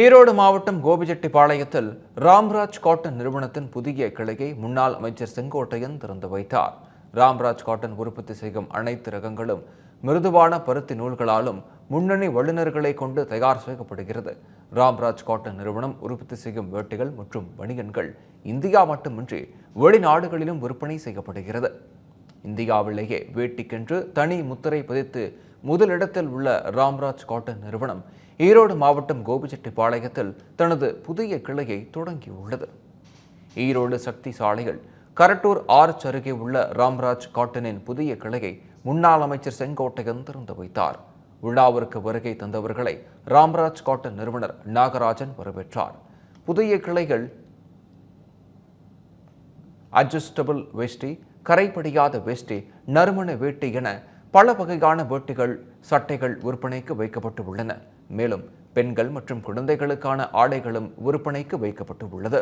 ஈரோடு மாவட்டம் கோபிச்செட்டிப்பாளையத்தில் ராம்ராஜ் காட்டன் நிறுவனத்தின் புதிய கிளையை முன்னாள் அமைச்சர் செங்கோட்டையன் திறந்து வைத்தார். ராம்ராஜ் காட்டன் உற்பத்தி செய்யும் அனைத்து ரகங்களும் மிருதுவான பருத்தி நூல்களாலும் முன்னணி வல்லுநர்களை கொண்டு தயார் செய்யப்படுகிறது. ராம்ராஜ் காட்டன் நிறுவனம் உற்பத்தி செய்யும் வேட்டிகள் மற்றும் பனியன்கள் இந்தியா மட்டுமின்றி வெளிநாடுகளிலும் விற்பனை செய்யப்படுகிறது. இந்தியாவிலேயே வேட்டிக்கென்று தனி முத்திரை பதித்து முதலிடத்தில் உள்ள ராம்ராஜ் காட்டன் நிறுவனம் ஈரோடு மாவட்டம் கோபிச்செட்டிப்பாளையத்தில் தனது புதிய கிளையை தொடங்கியுள்ளது. ஈரோடு சக்தி சாலையில் கரட்டூர் ஆர்ச் அருகே உள்ள ராம்ராஜ் காட்டனின் புதிய கிளையை முன்னாள் அமைச்சர் செங்கோட்டையன் திறந்து வைத்தார். விழாவிற்கு வருகை தந்தவர்களை ராம்ராஜ் காட்டன் நிறுவனர் நாகராஜன் வரவேற்றார். புதிய கிளைகள் அட்ஜஸ்டபிள் வேஷ்டி கரைபடியாத வேஷ்டி நறுமண வேட்டி என பல வகையான வேட்டிகள் சட்டைகள் விற்பனைக்கு வைக்கப்பட்டு உள்ளன மேலும் பெண்கள் மற்றும் குழந்தைகளுக்கான ஆடைகளும் விற்பனைக்கு வைக்கப்பட்டு உள்ளது